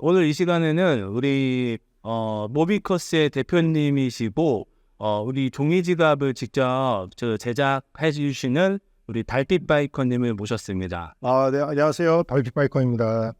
오늘 이 시간에는 우리 어, 모비커스의 대표님이시고 어, 우리 종이 지갑을 직접 저 제작해 주시는 우리 달빛 바이커님을 모셨습니다. 아, 네, 안녕하세요. 달빛 바이커입니다.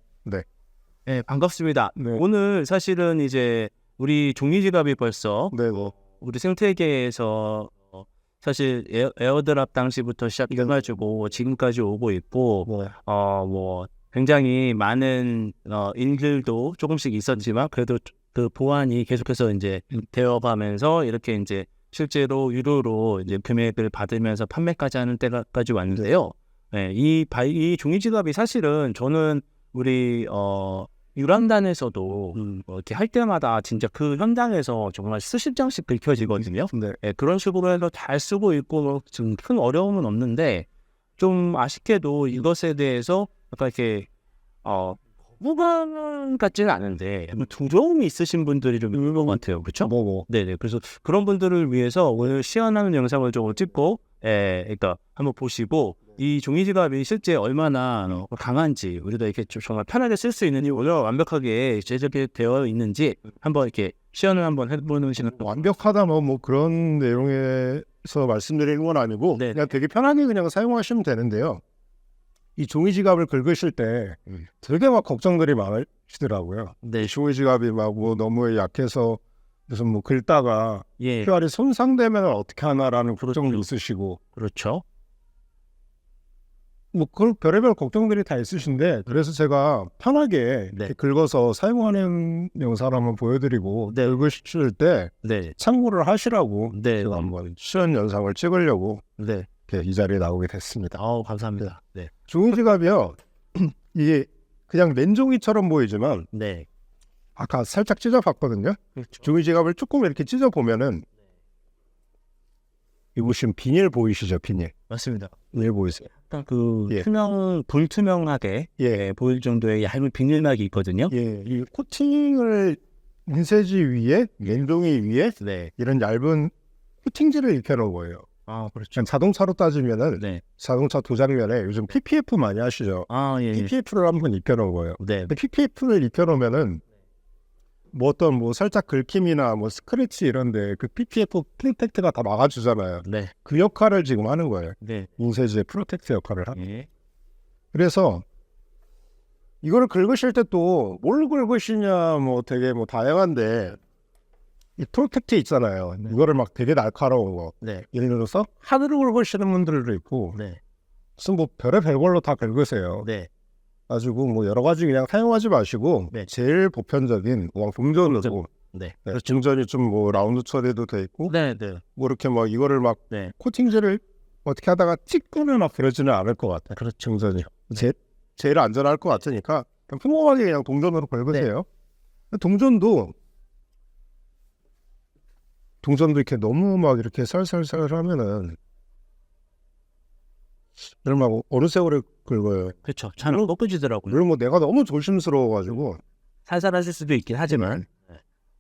네, 반갑습니다. 네. 오늘 사실은 이제 우리 종이 지갑이 벌써 네, 네. 우리 생태계에서 어, 사실 에어, 에어드랍 당시부터 시작해가지고 지금까지 오고 있고 네. 어뭐 굉장히 많은 어 일들도 조금씩 있었지만 그래도 그 보안이 계속해서 이제 되어가면서 이렇게 이제 실제로 유료로 이제 금액을 받으면서 판매까지 하는 때까지 왔는데요. 네, 이 바이 이 종이 지갑이 사실은 저는 우리 어 유람단에서도 뭐 이렇게 할 때마다 진짜 그 현장에서 정말 수십 장씩 긁혀지거든요. 네. 예, 그런 식으로 해서 잘 쓰고 있고 뭐 지금 큰 어려움은 없는데 좀 아쉽게도 이것에 대해서 약간 이렇게 어 거부감 같지는 않은데 약간 두려움이 있으신 분들이 좀 있는 것 같아요, 그렇죠? 뭐, 뭐. 네네. 그래서 그런 분들을 위해서 오늘 시연하는 영상을 좀 찍고, 예, 그러니까 한번 보시고 이 종이 지갑이 실제 얼마나 어, 강한지 우리도 이렇게 좀 정말 편하게 쓸 수 있는지 얼마나 완벽하게 제작이 되어 있는지 한번 이렇게 시연을 한번 해보는 시간. 완벽하다 뭐, 뭐 그런 내용에서 말씀드리는 건 아니고 네. 그냥 되게 편하게 그냥 사용하시면 되는데요. 이 종이 지갑을 긁으실 때 음. 되게 막 걱정들이 많으시더라고요. 네, 종이 지갑이 막 뭐 너무 약해서 무슨 뭐 긁다가 예, QR이 손상되면 어떻게 하나라는 걱정도 있으시고 그렇죠. 뭐 그런 별의별 걱정들이 다 있으신데 그래서 제가 편하게 네. 긁어서 사용하는 영상을 한번 보여드리고 네. 긁으실 때 네, 참고를 하시라고 네, 제가 한번 시연 영상을 찍으려고 네. 이렇게 이 자리에 나오게 됐습니다. 아우 감사합니다. 네, 종이 지갑이요 이게 그냥 맨종이처럼 보이지만 네, 아까 살짝 찢어봤거든요. 그렇죠. 종이 지갑을 조금 이렇게 찢어보면은 이 보시면 비닐 보이시죠? 비닐. 맞습니다. 비닐 보이세요? 약간 그 예. 투명 불투명하게 예. 예, 보일 정도의 얇은 비닐막이 있거든요. 예, 이 코팅을 인쇄지 위에 맨종이 위에 네, 이런 얇은 코팅지를 입혀놓은 거예요. 아 그렇죠. 그냥 자동차로 따지면은 네, 자동차 도장면에 요즘 PPF 많이 하시죠. 아 예, 예. PPF를 한번 입혀놓은 거예요. 네, 근데 PPF를 입혀놓으면은 뭐 어떤 뭐 살짝 긁힘이나 뭐 스크래치 이런데 그 PPF 프로텍트가 다 막아주잖아요. 네, 그 역할을 지금 하는 거예요. 네, 인쇄지의 프로텍트 역할을 하는. 예, 그래서 이거를 긁으실 때 또 뭘 긁으시냐 뭐 되게 뭐 다양한데 이 프로텍트 있잖아요. 이거를 막 되게 날카로운 거. 네, 예를 들어서 하드로 긁으시는 분들도 있고 네, 무슨 뭐 별의 별 걸로 다 긁으세요. 네, 가지고 뭐 여러 가지 그냥 사용하지 마시고 네. 제일 보편적인 그냥 동전으로 네, 네, 동전이 좀 뭐 라운드 처리도 돼 있고 네, 네, 뭐 이렇게 막 이거를 막 네. 코팅제를 어떻게 하다가 찍거나 막 그러지는 않을 것 같아요. 그렇죠. 동전이 제, 제일 안전할 것 같으니까 그냥 평범하게 그냥 동전으로 긁으세요. 네. 동전도 동전도 이렇게 너무 막 이렇게 살살살 하면은 여러분 어느 세월에 긁어요. 그렇죠. 잘 꺾어지더라고요. 물론 뭐 내가 너무 조심스러워가지고 살살하실 수도 있긴 하지만,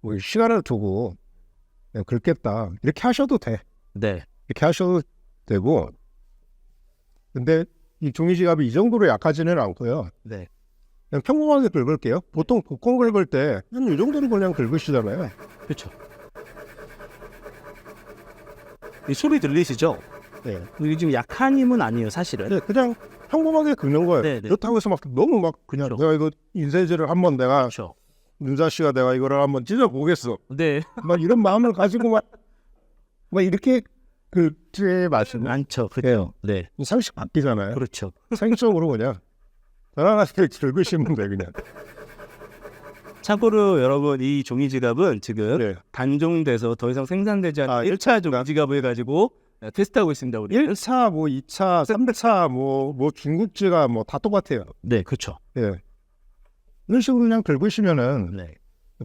뭐 시간을 두고 그냥 긁겠다 이렇게 하셔도 돼. 네, 이렇게 하셔도 되고 근데 이 종이 지갑이 이 정도로 약하지는 않고요. 네, 그냥 평범하게 긁을게요. 보통 복권 긁을 때 한 이 정도로 그냥 긁으시잖아요. 그렇죠. 이 소리 들리시죠? 네. 이게 지금 약한 힘은 아니에요, 사실은. 네, 그냥 평범하게 긁는 거예요. 네, 네. 그렇다고 해서 막 너무 막 그냥 그렇죠. 내가 이거 인쇄지를 한번 내가 그렇죠. 윤자 씨가 내가 이거를 한번 찢어 보겠어. 네, 막 이런 마음을 가지고 막, 막 이렇게 긁지 마시고 많죠. 그래요. 네, 상식 바뀌잖아요. 그렇죠. 상식적으로 그냥 편안하게 긁으시면 돼 그냥. 참고로 여러분 이 종이 지갑은 지금 네. 단종돼서 더 이상 생산되지 않은 아, 1차 종이 지갑을 가지고 네, 테스트하고 있습니다. 우리. 1차, 뭐 2차, 3차, 뭐, 뭐 중국지가 뭐 다 똑같아요. 네, 그렇죠. 예. 이런 식으로 그냥 긁으시면은 네,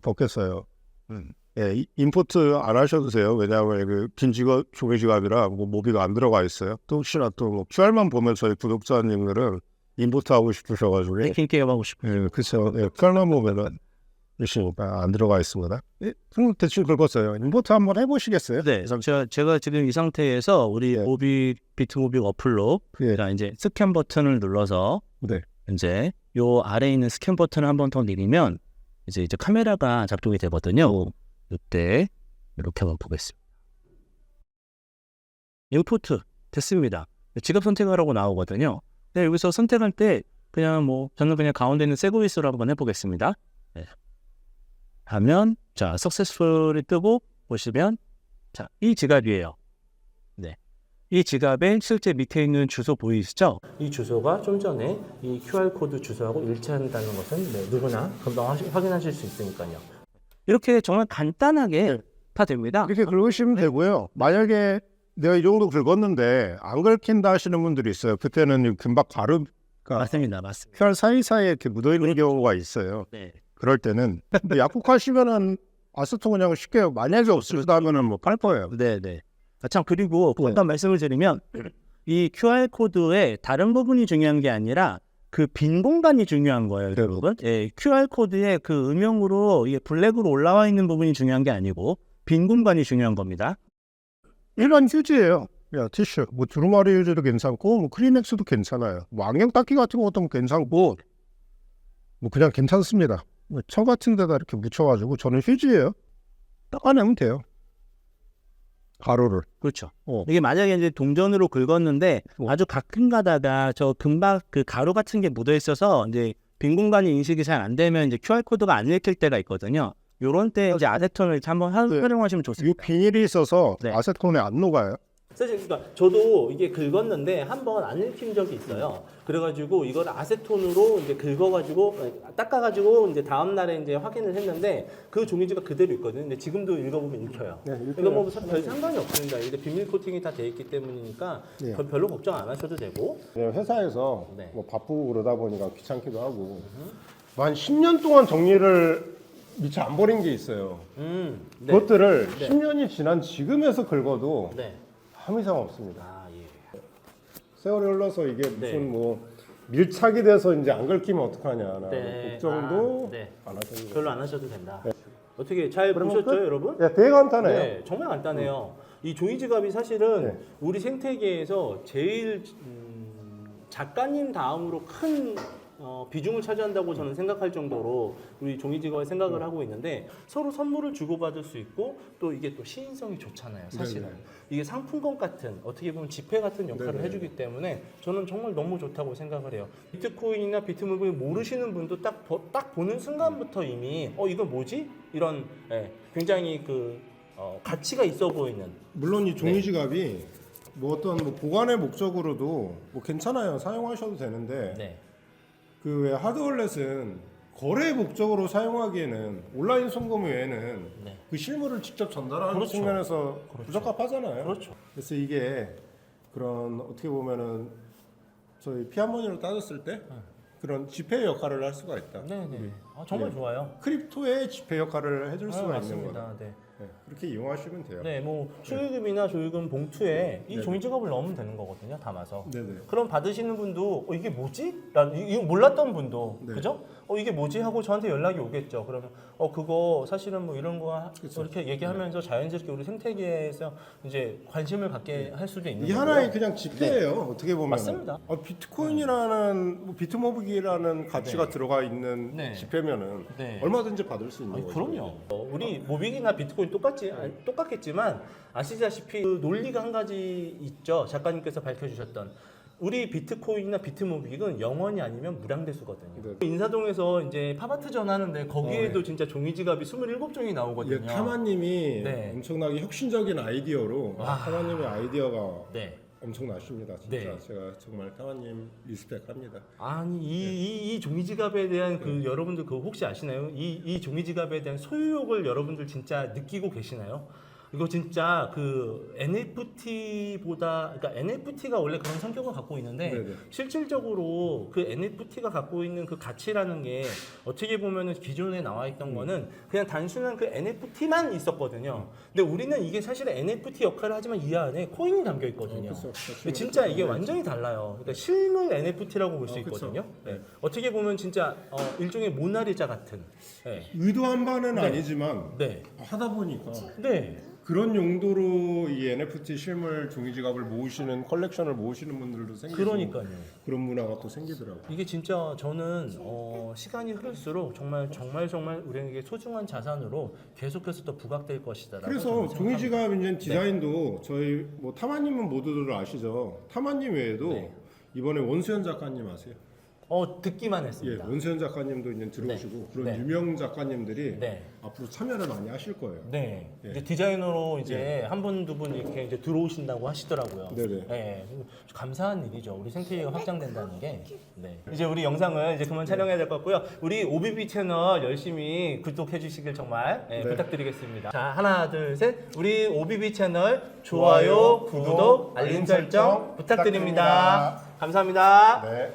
벗겠어요. 음. 예, 이- 임포트 안 하셔도 돼요. 왜냐하면 그긴 지갑, 종이 지갑이라 뭐 모비가 안 들어가 있어요. 또 혹시나 또뭐 QR만 보면 저희 구독자님들은 임포트 하고 싶으셔가지고 게임 하고 싶어요. 예, 그렇죠. 예, QR만 보면은 열심히안 들어가 있습니다. 예, 그럼 대충 긁었어요. 임포트 한번 해보시겠어요? 네, 제가, 제가 지금 이 상태에서 우리 네. 모비 비트모비 어플로 예. 자, 이제 스캔 버튼을 눌러서 네. 이제 요 아래에 있는 스캔 버튼을 한 번 더 누르면 이제 이제 카메라가 작동이 되거든요. 이때 이렇게 한번 보겠습니다. 임포트 됐습니다. 지갑 선택하라고 나오거든요. 네, 여기서 선택할 때 그냥 뭐 저는 그냥 가운데 있는 세고이스로 한번 해보겠습니다. 네. 하면 자 석세스풀이 뜨고 보시면 자 이 지갑이에요. 네. 이 지갑에 실제 밑에 있는 주소 보이시죠? 이 주소가 좀 전에 이 QR 코드 주소하고 일치한다는 것은 네, 누구나 금방 하시- 확인하실 수 있으니까요. 이렇게 정말 간단하게 다 됩니다. 이렇게 긁으시면 되고요. 만약에 내가 이 정도 긁었는데 안 긁힌다 하시는 분들이 있어요. 그때는 금박 가루가 맞습니다, 맞습니다. QR 사이사이에 이렇게 묻어 있는 경우가 있어요. 네. 그럴 때는 근데 약국하시면은 아스토 그냥 쉽게 만약에 없으시다면은 뭐팔 거예요. 네, 네. 아, 참 그리고 잠깐 말씀을 드리면 이 QR 코드의 다른 부분이 중요한 게 아니라 그 빈 공간이 중요한 거예요, 여러분. 예, QR 코드에 그 음영으로 이게 블랙으로 올라와 있는 부분이 중요한 게 아니고 빈 공간이 중요한 겁니다. 일반 휴지예요. 야 티슈, 뭐 두루마리 휴지도 괜찮고, 뭐 크리넥스도 괜찮아요. 뭐 안경 닦기 같은 것도 괜찮고, 뭐 그냥 괜찮습니다. 뭐천 같은 데다 이렇게 묻혀가지고 저는 휴지예요. 닦아내면 돼요. 가루를. 그렇죠. 어. 이게 만약에 이제 동전으로 긁었는데 어. 아주 가끔 가다가 저 금박 그 가루 같은 게 묻어 있어서 이제 빈 공간이 인식이 잘 안 되면 이제 QR 코드가 안 읽힐 때가 있거든요. 요런 때 이제 아세톤을 한번 하- 네. 활용하시면 이 좋습니다. 비닐이 있어서 네. 아세톤에 안 녹아요. 사실 그러니까 저도 이게 긁었는데 한 번 안 읽힌 적이 있어요. 그래가지고 이걸 아세톤으로 이제 긁어가지고 어, 닦아가지고 이제 다음 날에 이제 확인을 했는데 그 종이지가 그대로 있거든요. 근데 지금도 읽어보면 읽혀요. 네, 읽혀요. 이거 뭐별 상관이 없습니다. 이게 비밀 코팅이 다 돼 있기 때문이니까 네. 별- 별로 걱정 안 하셔도 되고. 회사에서 네. 뭐 바쁘고 그러다 보니까 귀찮기도 하고 한 10년 동안 정리를 미처 안 버린 게 있어요. 음, 네. 그것들을 네. 10년이 지난 지금에서 긁어도 네. 아무 이상 없습니다. 아 예. 세월이 흘러서 이게 무슨 네. 뭐 밀착이 돼서 이제 안 긁히면 어떡하냐라는 네. 걱정도 아, 네. 안 하셔도 돼요. 별로 안 하셔도 된다. 어떻게 잘 그러면 보셨죠, 끝? 여러분? 야, 되게 간단해요. 네, 정말 간단해요. 이 종이 지갑이 사실은 네. 우리 생태계에서 제일 음, 작가님 다음으로 큰 어, 비중을 차지한다고 저는 생각할 정도로 우리 종이 지갑을 생각을 네. 하고 있는데 서로 선물을 주고받을 수 있고 또 이게 또 시인성이 좋잖아요. 사실은 네, 네. 이게 상품권 같은 어떻게 보면 지폐 같은 역할을 네, 네. 해주기 때문에 저는 정말 너무 좋다고 생각을 해요. 비트코인이나 비트무비 모르시는 분도 딱, 보, 딱 보는 순간부터 이미 어 이거 뭐지? 이런 예, 굉장히 그 어, 가치가 있어 보이는 물론 이 네. 종이 지갑이 뭐 어떤 뭐 보관의 목적으로도 뭐 괜찮아요. 사용하셔도 되는데 네. 그 왜 하드월렛은 거래 목적으로 사용하기에는 온라인 송금 외에는 네. 그 실물을 직접 전달하는 그렇죠. 측면에서 그렇죠. 부적합하잖아요. 그렇죠. 그래서 이게 그런 어떻게 보면은 저희 피아머니로 따졌을 때 그런 지폐 역할을 할 수가 있다. 네, 네. 아, 정말 네. 좋아요. 크립토의 지폐 역할을 해줄 아, 수가 있는 거다. 맞습니다. 네. 네, 그렇게 이용하시면 돼요. 네, 뭐 축의금이나 조의금 봉투에 이 네. 종이 지갑을 넣으면 되는 거거든요. 담아서. 네네. 그럼 받으시는 분도 어, 이게 뭐지? 라는 이- 이거 몰랐던 분도 네. 그죠? 어 이게 뭐지 하고 저한테 연락이 오겠죠. 그러면 어 그거 사실은 뭐 이런 거 하- 그쵸. 이렇게 얘기하면서 자연스럽게 우리 생태계에서 이제 관심을 갖게 할 수도 있는 이게 거고요. 하나의 그냥 지폐예요. 어떻게 보면 맞습니다. 어, 비트코인이라는 뭐 비트모비기라는 가치가 들어가 있는 네. 지폐면은 네. 얼마든지 받을 수 있는 아니, 거죠. 그럼요. 어, 우리 모빅이나 비트코인 똑같지 아니, 똑같겠지만 아시다시피 그 논리가 한 가지 있죠. 작가님께서 밝혀주셨던 우리 비트코인이나 비트모빅은 영원이 아니면 무량대수거든요. 네. 인사동에서 이제 팝아트 전하는데 거기에도 어, 네. 진짜 종이 지갑이 27종이 나오거든요. 이게 타마님이 네. 엄청나게 혁신적인 아이디어로 와. 타마님의 아이디어가 네. 엄청나십니다. 진짜 네. 제가 정말 타마님 리스펙합니다. 아니 이, 이, 이 종이 지갑에 대한 그 여러분들 그 혹시 아시나요? 이, 이 종이 지갑에 대한 소유욕을 여러분들 진짜 느끼고 계시나요? 이거 진짜 그 NFT보다 그러니까 NFT가 원래 그런 성격을 갖고 있는데 네네. 실질적으로 그 NFT가 갖고 있는 그 가치라는 게 어떻게 보면은 기존에 나와 있던 음. 거는 그냥 단순한 그 NFT만 있었거든요. 근데 우리는 이게 사실 NFT 역할을 하지만 이 안에 코인이 담겨 있거든요. 어, 그쵸. 근데 진짜 이게 완전히 달라요. 그러니까 실물 NFT라고 볼수 어, 그쵸. 있거든요. 네. 어떻게 보면 진짜 어, 일종의 모나리자 같은. 네. 의도한 바는 네. 아니지만 네. 하다 보니까 네. 그런 용도로 이 NFT 실물 종이 지갑을 모으시는 컬렉션을 모으시는 분들도 생기고 그러니까요. 그런 문화가 또 생기더라고요. 이게 진짜 저는 어, 시간이 흐를수록 정말 정말 정말 우리에게 소중한 자산으로 계속해서 또 부각될 것이다라고 그래서 저는 종이 생각합니다. 지갑 이제 디자인도 저희 뭐 타마님은 모두들 아시죠? 타마님 외에도 네. 이번에 원수현 작가님 아세요? 어 듣기만 예, 했습니다. 원수현 작가님도 이제 들어오시고 그런 네. 유명 작가님들이 네. 앞으로 참여를 많이 하실 거예요. 네. 예. 이제 디자이너로 이제 한 분 두 분 이렇게 이제 들어오신다고 하시더라고요. 네네. 네. 감사한 일이죠. 우리 생태계가 확장된다는 게. 네. 이제 우리 영상을 이제 그만 촬영해야 될 것 같고요. 우리 OBB 채널 열심히 구독해 주시길 정말 예, 네. 부탁드리겠습니다. 자, 하나, 둘, 셋. 우리 OBB 채널 좋아요, 좋아요, 구독, 구독, 알림 알림 설정 설정 부탁드립니다. 부탁드립니다. 감사합니다. 네.